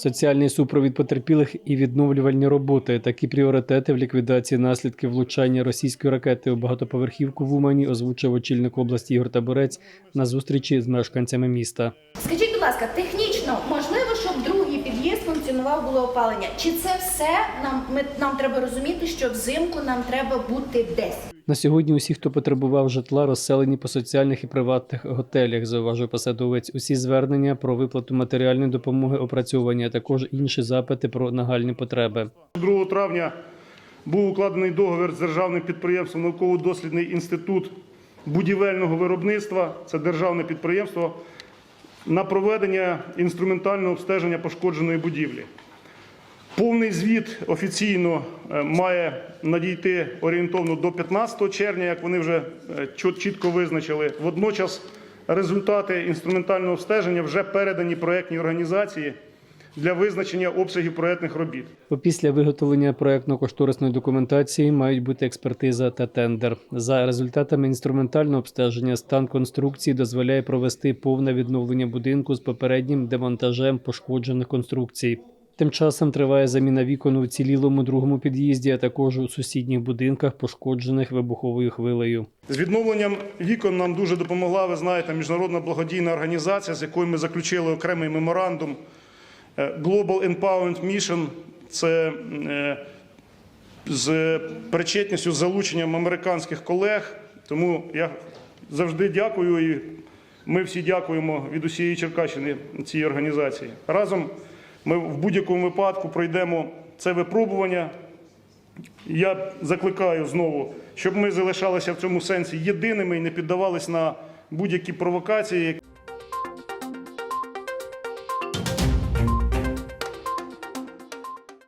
соціальний супровід потерпілих і відновлювальні роботи. Такі пріоритети в ліквідації наслідків влучання російської ракети у багатоповерхівку в Умані озвучив очільник області Ігор Таборець на зустрічі з мешканцями міста. Скажіть, будь ласка, технічно можливо, щоб другий під'їзд функціонував було опалення? Чи це все нам ми нам треба розуміти, що взимку нам треба бути десь? На сьогодні усі, хто потребував житла, розселені по соціальних і приватних готелях, зауважив посадовець. Усі звернення про виплату матеріальної допомоги опрацьовані, а також інші запити про нагальні потреби. 2 травня був укладений договір з державним підприємством Науково-дослідний інститут будівельного виробництва. Це державне підприємство на проведення інструментального обстеження пошкодженої будівлі. Повний звіт офіційно е, має надійти орієнтовно до 15 червня, як вони вже е, чітко визначили. Водночас результати інструментального обстеження вже передані проектній організації для визначення обсягів проектних робіт. Після виготовлення проектно-кошторисної документації мають бути експертиза та тендер. За результатами інструментального обстеження стан конструкції дозволяє провести повне відновлення будинку з попереднім демонтажем пошкоджених конструкцій. Тим часом триває заміна вікон у цілілому другому під'їзді, а також у сусідніх будинках, пошкоджених вибуховою хвилею. З відновленням вікон нам дуже допомогла, ви знаєте, міжнародна благодійна організація, з якою ми заключили окремий меморандум Global Empowerment Mission. Це е, з причетністю з залученням американських колег. Тому я завжди дякую і ми всі дякуємо від усієї Черкащини цій організації. Разом ми в будь-якому випадку пройдемо це випробування. Я закликаю знову, щоб ми залишалися в цьому сенсі єдиними і не піддавались на будь-які провокації.